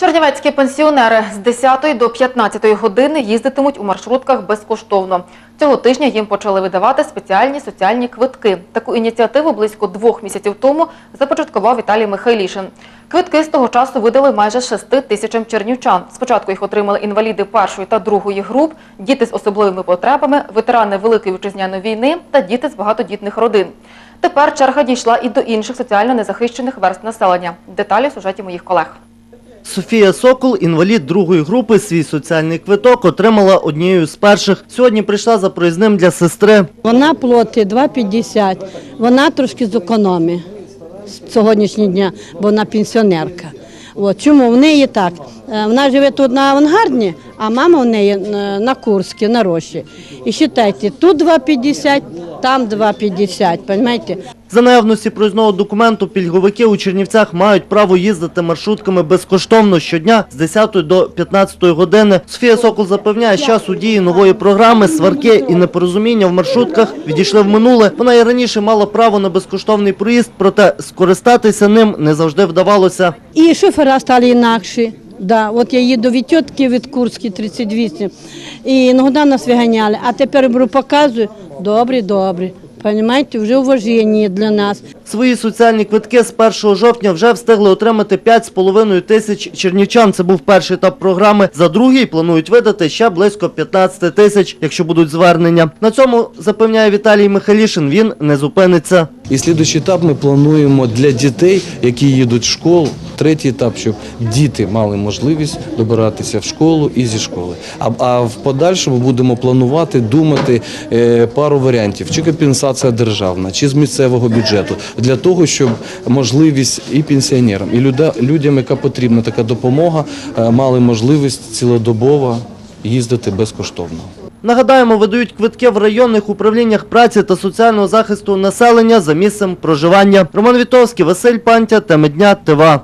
Чернівецькі пенсіонери з 10 до 15 години їздитимуть у маршрутках безкоштовно. Цього тижня їм почали видавати спеціальні соціальні квитки. Таку ініціативу близько двох місяців тому започаткував Віталій Михайлішин. Квитки з того часу видали майже 6 тисячам чернівчан. Спочатку їх отримали інваліди першої та другої груп, діти з особливими потребами, ветерани Великої вітчизняної війни та діти з багатодітних родин. Тепер черга дійшла і до інших соціально незахищених верст населення. Деталі в сюжеті моїх колег. Софія Сокол, інвалід другої групи, свій соціальний квиток отримала однією з перших. Сьогодні прийшла за проїзним для сестри. Вона платить 2,50. Вона трошки зекономить з сьогоднішнього дня, бо вона пенсіонерка. От. Чому в неї так? Е, Вона живе тут на авангардні, а мама в неї е, на Курській, на Рощі. І вважайте, тут 2,50, там 2,50, розумієте? За наявності проїзного документу пільговики у Чернівцях мають право їздити маршрутками безкоштовно щодня з 10 до 15 години. Софія Сокол запевняє, з часу дії нової програми сварки і непорозуміння в маршрутках відійшли в минуле. Вона і раніше мала право на безкоштовний проїзд, проте скористатися ним не завжди вдавалося. І шофера стали інакші. Да, от я їду від тітки від Курській 38, і іноді нас виганяли, а тепер беру показую, добрі, добрі. Понимаєте, вже уважение для нас. Свої соціальні квитки з 1 жовтня вже встигли отримати 5,5 тисяч чернівчан. Це був перший етап програми. За другий планують видати ще близько 15 тисяч, якщо будуть звернення. На цьому запевняє Віталій Михайлішин. Він не зупиниться. І слідуючий етап ми плануємо для дітей, які їдуть в школу. Третій етап, щоб діти мали можливість добиратися в школу і зі школи. А, а в подальшому будемо планувати, думати е, пару варіантів: чи компенсація державна, чи з місцевого бюджету, для того, щоб можливість і пенсіонерам, і людям, яка потрібна така допомога, е, мали можливість цілодобово їздити безкоштовно. Нагадаємо, видають квитки в районних управліннях праці та соціального захисту населення за місцем проживання. Роман Вітовський, Василь Пантя, теми дня, ТВА.